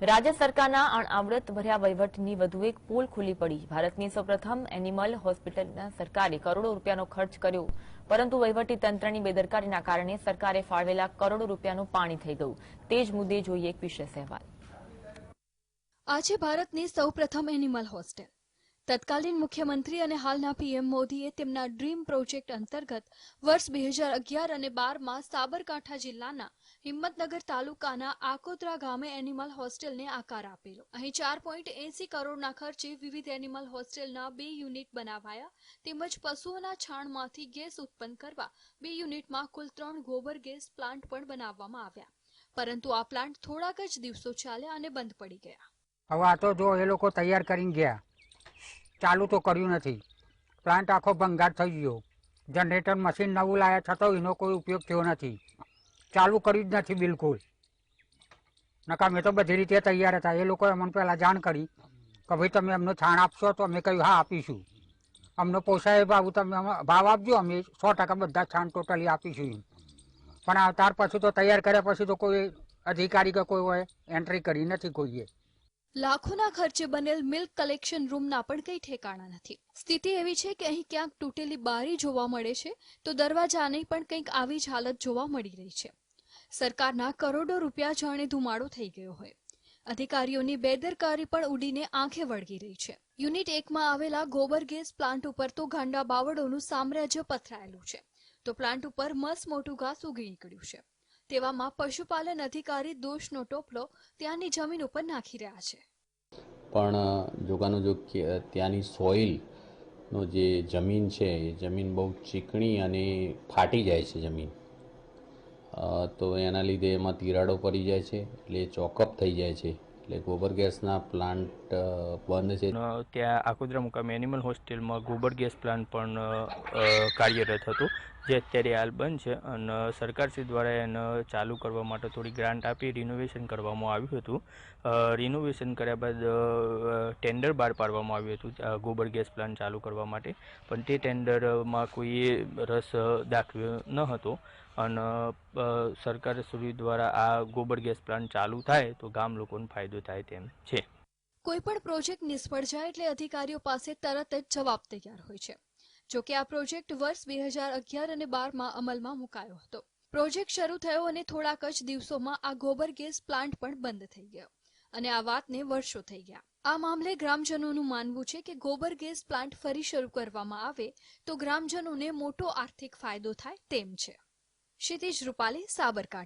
રાજ્ય સરકારના અણઆવડત ભર્યા વહીવટની વધુ એક પોલ ખુલ્લી પડી. ભારતની સૌપ્રથમ એનિમલ હોસ્પિટલના સરકારે કરોડો રૂપિયાનો ખર્ચ કર્યો. પરંતુ વહીવટી તંત્રની બેદરકારીના કારણે સરકારે ફાળવેલા કરોડો રૂપિયાનું પાણી થઈ ગયું. તે જ મુદ્દે જોઈએ એક વિશેષ અહેવાલ. આજે ભારતની સૌપ્રથમ એનિમલ હોસ્ટેલ તત્કાલીન મુખ્યમંત્રી અને હાલના પીએમ મોદીએ તેમના ડ્રીમ પ્રોજેક્ટ અંતર્ગત વર્ષ બે હજાર અગિયાર અને બારમાં સાબરકાંઠા જિલ્લાના હિંમતનગર તાલુકાના આકોત્રા ગામે એનિમલ હોસ્ટેલને આકાર આપેલો. અહીં ચાર પોઈન્ટ એસી કરોડના ખર્ચે વિવિધ એનિમલ હોસ્ટેલના બે યુનિટ બનાવાયા. તેમજ પશુઓના છાણમાંથી ગેસ ઉત્પન્ન કરવા બે યુનિટમાં કુલ ત્રણ ગોબર ગેસ પ્લાન્ટ પણ બનાવવામાં આવ્યા. પરંતુ આ પ્લાન્ટ થોડાક જ દિવસો ચાલ્યા અને બંધ પડી ગયા. હવે આ તો જો એ લોકો તૈયાર કરીને ગયા. ચાલુ તો કર્યું નથી. પ્લાન્ટ આખો ભંગાર થઈ ગયો. જનરેટર મશીન નવું લાયા છતાં એનો કોઈ ઉપયોગ થયો નથી. ચાલુ કર્યું જ નથી બિલકુલ. નકા મેં તો બધી રીતે તૈયાર હતા. એ લોકોએ અમને પહેલાં જાણ કરી કે ભાઈ તમે અમને છાણ આપશો તો અમે કહ્યું, હા, આપીશું. અમને પોસાય ભાવ તમે ભાવ આપજો, અમે સો ટકા બધા છાણ ટોટલી આપીશું પણ આ ત્યાર પછી તો તૈયાર કર્યા પછી તો કોઈ અધિકારી કે કોઈ હોય એન્ટ્રી કરી નથી કોઈએ. લાખોના ખર્ચે બનેલ મિલ્ક કલેક્શન રૂમના પણ કંઈ ઠેકાણા નથી. સ્થિતિ એવી છે કે અહીં ક્યાંક તૂટેલી બારી જોવા મળે છે, તો દરવાજાની પણ કંઈક આવી જ હાલત જોવા મળી રહી છે. સરકારના કરોડો રૂપિયા જાણે ધુમાડો થઈ ગયો હોય. અધિકારીઓની બેદરકારી પણ ઉડીને આંખે વળગી રહી છે. યુનિટ એકમાં આવેલા ગોબર ગેસ પ્લાન્ટ ઉપર તો ગાંડા બાવળોનું સામ્રાજ્ય પથરાયેલું છે. તો પ્લાન્ટ ઉપર મસ મોટું ઘાસ ઉગી નીકળ્યું છે. તેવામાં પશુપાલન અધિકારી દોષનો ટોપલો ત્યાંની જમીન ઉપર નાખી રહ્યા છે. પણ જોગાનું જો ત્યાંની સોઇલનો જે જમીન છે, એ જમીન બહુ ચીકણી અને ફાટી જાય છે જમીન. તો એના લીધે એમાં તિરાડો પડી જાય છે, એટલે ચોકઅપ થઈ જાય છે, એટલે ગોબર ગેસના પ્લાન્ટ બંધ છે. ત્યાં આકોદરા મુકામે એનિમલ હોસ્ટેલમાં ગોબર ગેસ પ્લાન્ટ પણ કાર્યરત હતો, જે અત્યારે હાલ બંધ છે, અને સરકારશ્રી દ્વારા એને ચાલુ કરવા માટે થોડી ગ્રાન્ટ આપી રિનોવેશન કરવામાં આવ્યું હતું. રિનોવેશન કર્યા બાદ ટેન્ડર બહાર પાડવામાં આવ્યું હતું ગોબર ગેસ પ્લાન્ટ ચાલુ કરવા માટે, પણ તે ટેન્ડરમાં કોઈએ રસ દાખવ્યો ન હતો, અને અ, સરકારશ્રી દ્વારા આ ગોબર ગેસ પ્લાન્ટ ચાલુ થાય તો ગામ લોકોને ફાયદો થાય તેમ છે. કોઈ પણ પ્રોજેક્ટ નિષ્ફળ જાય એટલે અધિકારીઓ પાસે તરત જ જવાબ તૈયાર હોય છે. જો કે આ પ્રોજેક્ટ વર્ષ બે હજાર અગિયાર અને બારમાં અમલમાં મુકાયો હતો. પ્રોજેક્ટ શરૂ થયો અને થોડાક જ દિવસોમાં આ ગોબર ગેસ પ્લાન્ટ પણ બંધ થઈ ગયો અને આ વાતને વર્ષો થઈ ગયા. આ મામલે ગ્રામજનોનું માનવું છે કે ગોબર ગેસ પ્લાન્ટ ફરી શરૂ કરવામાં આવે તો ગ્રામજનોને મોટો આર્થિક ફાયદો થાય તેમ છે. ક્ષિતિજ રૂપાલી સાબરકાંઠા.